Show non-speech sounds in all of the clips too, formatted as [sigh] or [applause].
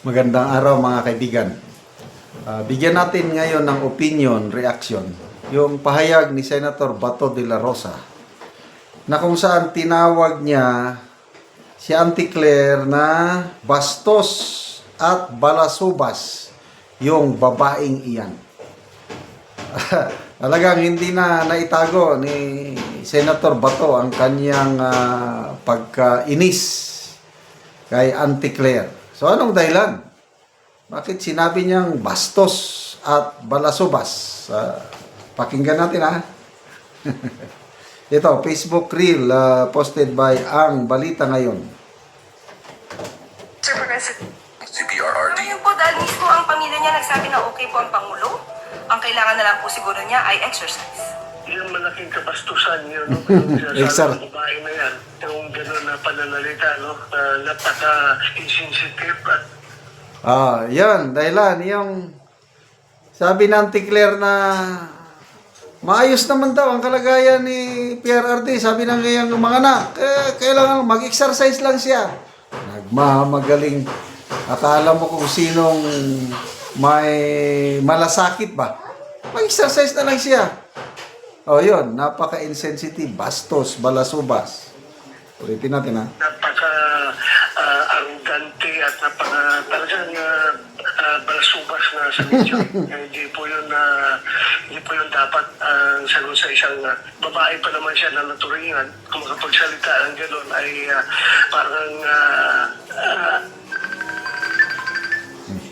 Magandang araw mga kaibigan. Ah, bigyan natin ngayon ng opinion, reaction, yung pahayag ni Senator Bato de la Rosa na kung saan tinawag niya si Auntie Claire na bastos at balasubas yung babaeng iyan. [laughs] Talagang hindi na naitago ni Senator Bato ang kanyang ah, pagkainis kay Auntie Claire. So anong dahilan? Bakit sinabi niyang bastos at balasubas? Ah, pakinggan natin ha. [laughs] Ito, Facebook Reel ah, posted by Ang Balita Ngayon. Sir President. CPRRD. Ngayon po dahil mismo ang pamilya niya nagsabi na okay po ang Pangulo, ang kailangan na lang po siguro niya ay exercise. yung malaking kabastusan yun, no? [laughs] Yung babae na yan, yung pananalita, no? Uh, napaka-insensitive at Ah, yan, dahilan. Yung sabi ng Claire na maayos naman daw ang kalagayan ni PRRD. Sabi ng ngayong mga anak, eh, kailangan mag-exercise lang siya. Nagmamagaling. Akala mo kung sinong may malasakit ba? Mag-exercise na lang siya. O yun, napaka-insensitive, bastos, balasubas. Ulitin natin ha. napaka-arrogante at napaka talagang uh, uh, balasubas na sa medyo. [laughs] hindi po yun na hindi po yun dapat ang sagot sa isang uh, babae pa naman siya na naturingan. Kung makapagsalita ng gano'n ay uh, parang uh, uh,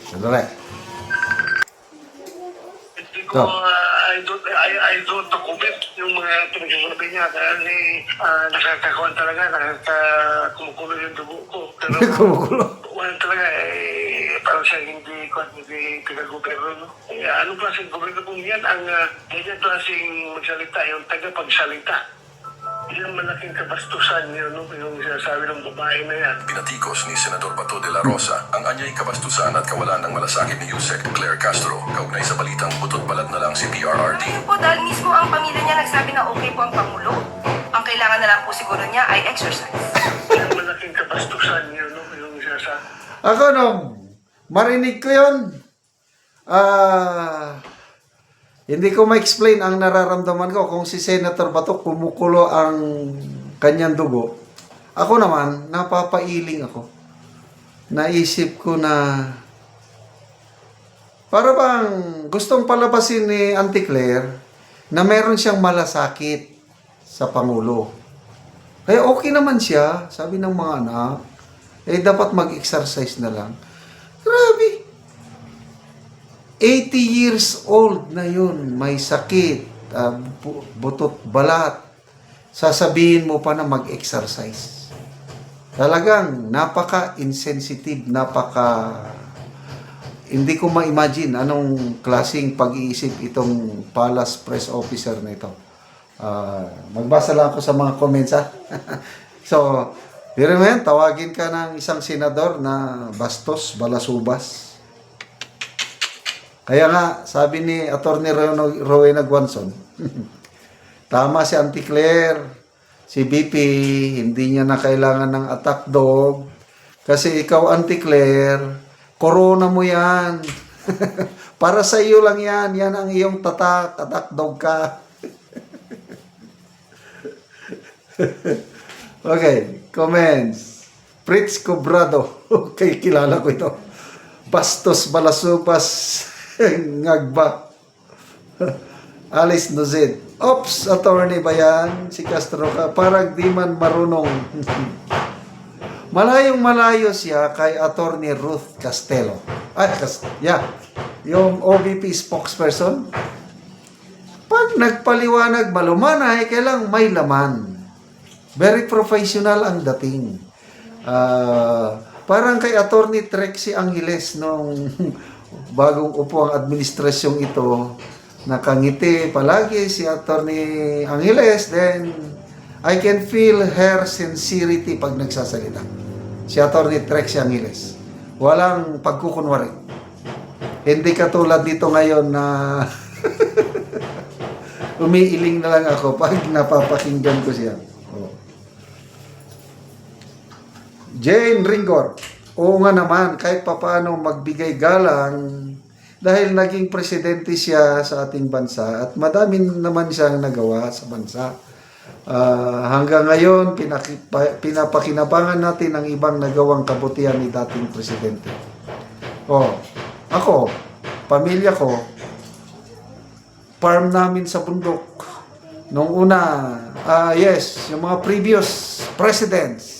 Sandali. Hindi ko, uh, I don't, I, I don't comment yung mga pinagsasabi niya kasi uh, nakakakuan talaga, nakakakumukulo yung dugo ko. Pero [laughs] Kumukulo. wala talaga, eh, parang siya hindi, kung hindi pinag-gobyerno. No? Eh, ano klaseng gobyerno kung yan? Ang uh, ganyan klaseng magsalita, yung tagapagsalita. Yung malaking kabastusan yun, no? yung sinasabi ng babae na yan. Pinatikos ni Senador Bato de la Rosa ang anyay kabastusan at kawalan ng malasakit ni Yusek Claire Castro kaugnay sa balitang butot balat na lang si PRRD. Po dahil mismo ang pamilya niya nagsabi na okay po ang Pangulo, ang kailangan na lang po siguro niya ay exercise. Yung malaking kabastusan yun, no? yung sinasabi. Ako nung marinig ko yun, ah, hindi ko ma-explain ang nararamdaman ko kung si Senator Bato kumukulo ang kanyang dugo. Ako naman, napapailing ako. Naisip ko na para bang gustong palabasin ni Auntie Claire na meron siyang malasakit sa Pangulo. Kaya okay naman siya, sabi ng mga anak. Eh, dapat mag-exercise na lang. Grabe. 80 years old na yun, may sakit, ah, bu- butot balat. Sasabihin mo pa na mag-exercise. Talagang napaka-insensitive, napaka... Hindi ko ma-imagine anong klaseng pag-iisip itong Palace Press Officer na ito. Ah, magbasa lang ako sa mga comments ha. [laughs] so, pero ngayon, tawagin ka ng isang senador na bastos, balasubas. Kaya nga, sabi ni Atty. Ro- Rowena Guanzon, [laughs] tama si Auntie Claire, si BP, hindi niya na kailangan ng attack dog. Kasi ikaw, Auntie Claire, corona mo yan. [laughs] Para sa iyo lang yan. Yan ang iyong tatak, attack dog ka. [laughs] okay, comments. Fritz Cobrado. Okay, kilala ko ito. Bastos Balasubas [laughs] Ngagba. Alice Nozid. Ops, attorney ba yan? Si Castro ka. Parang di man marunong. [laughs] Malayong malayo siya kay attorney Ruth Castelo. Ay, Cas- yeah. Yung OVP spokesperson. Pag nagpaliwanag malumanay, kailang may laman. Very professional ang dating. Ah, parang kay Attorney Trexie Angeles nung [laughs] bagong upo ang administrasyong ito, nakangiti palagi si Attorney Angeles, then I can feel her sincerity pag nagsasalita. Si Attorney Trexie Angeles. Walang pagkukunwari. Hindi katulad dito ngayon na [laughs] umiiling na lang ako pag napapakinggan ko siya. Oh. Jane Ringor. Oo nga naman, kahit papaano magbigay galang dahil naging presidente siya sa ating bansa at madami naman siyang nagawa sa bansa. Ah, hanggang ngayon, pinapakinabangan natin ang ibang nagawang kabutihan ni dating presidente. Oh, ako, pamilya ko, farm namin sa bundok. Nung una, ah yes, yung mga previous presidents,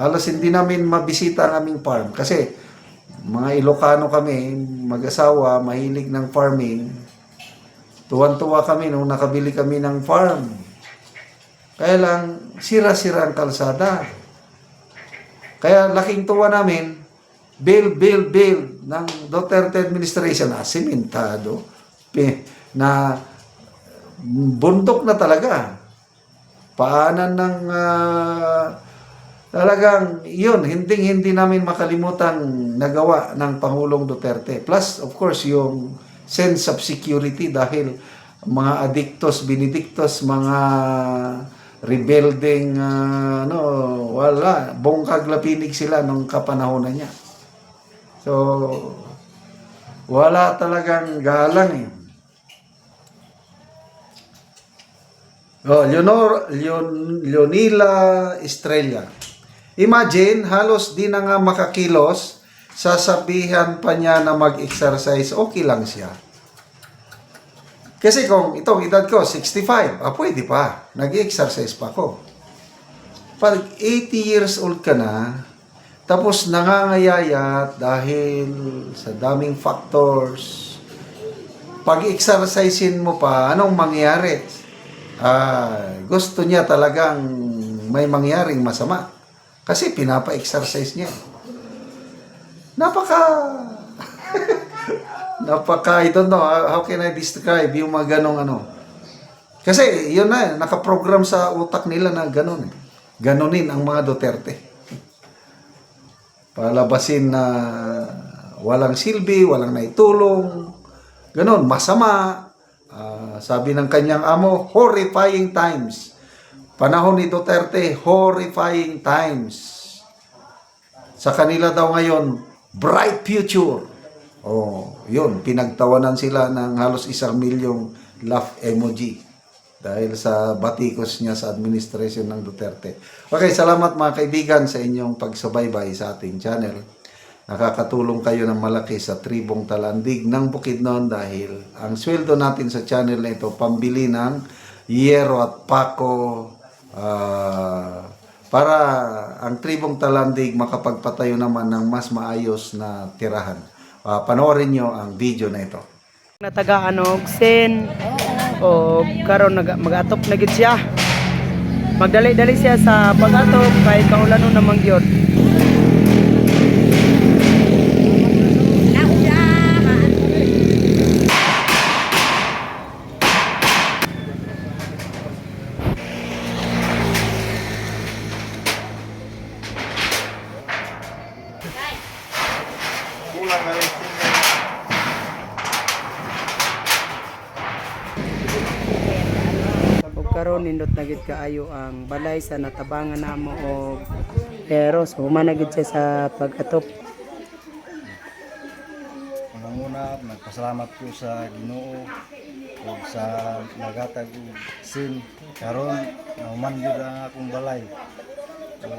halos hindi namin mabisita ang aming farm kasi mga Ilocano kami, mag-asawa, mahilig ng farming. Tuwan-tuwa kami nung nakabili kami ng farm. Kaya lang, sira-sira ang kalsada. Kaya laking tuwa namin, build, build, build ng Duterte administration na simentado na bundok na talaga. Paanan ng ah, talagang yun, hindi hindi namin makalimutan nagawa ng Pangulong Duterte. Plus, of course, yung sense of security dahil mga adictos, benedictos, mga rebuilding, ah, ano, wala, bongkag lapinig sila nung kapanahonan niya. So, wala talagang galang eh. Oh, Leonor, Leon, Leonila Estrella. Imagine, halos di na nga makakilos, sasabihan pa niya na mag-exercise, okay lang siya. Kasi kung itong edad ko, 65, ah, pwede pa. Nag-exercise pa ako. Pag 80 years old ka na, tapos nangangayayat dahil sa daming factors, pag-exercisein mo pa, anong mangyayari? Ah, gusto niya talagang may mangyaring masama. Kasi pinapa-exercise niya. Napaka... [laughs] napaka, I don't know, how can I describe yung mga ganong ano. Kasi yun na, nakaprogram sa utak nila na ganon. eh. Ganunin ang mga Duterte. Palabasin na walang silbi, walang naitulong, ganon, masama. Ah, sabi ng kanyang amo, horrifying times. Panahon ni Duterte, horrifying times. Sa kanila daw ngayon, bright future. Oh, yun, pinagtawanan sila ng halos isang milyong laugh emoji dahil sa batikos niya sa administration ng Duterte. Okay, salamat mga kaibigan sa inyong pagsubaybay sa ating channel. Nakakatulong kayo ng malaki sa tribong talandig ng Bukidnon dahil ang sweldo natin sa channel na ito pambili ng yero at pako ah, para ang tribong talandig makapagpatayo naman ng mas maayos na tirahan. Ah, panoorin nyo ang video na ito. natagaan og sin o karon magatop na gid siya magdali-dali siya sa pag-atop kay kaulano namang gyud ug karon nindot na gid kaayo ang balay sa natabangan namo og pero so human na gid siya sa pag-atop. Unang-una, nagpasalamat ko sa Ginoo o sa nagatag sin karon. Nauman gyud ang akong balay. O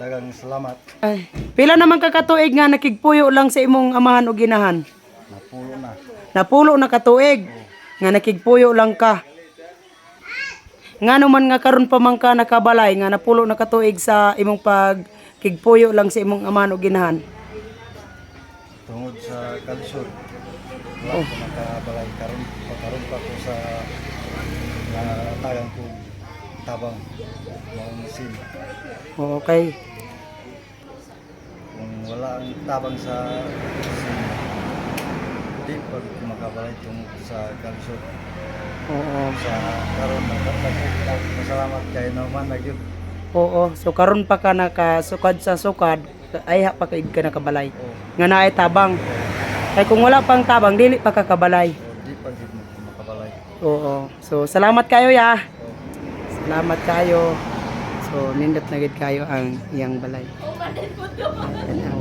dagang salamat ay pila naman ka katuig nga nakigpuyo lang sa imong amahan o ginahan napulo na. napulo na katuig nga nakigpuyo lang ka nga naman nga karon pa man ka nakabalay nga napulo na katuig sa imong pagkigpuyo lang sa imong amahan o ginahan Tungod sa kalisod. Wala ko nakabalay karon karon pa ko sa natagan ko tabang maong sin. okay ang tabang sa sin, di pa ko makabalay tungod sa kalisod. oo. Sa karon pasalamat kay naman na gyud oo. So karon pa ka nakasukad sa sukad ay ha pa ka nakabalay. O nga naay tabang. Kay kung wala pang tabang dili pa ka kabalay. Pa mo oo. So salamat kayo ya. Salamat kayo. So nindot na gid kayo ang iyang balay. Yan ang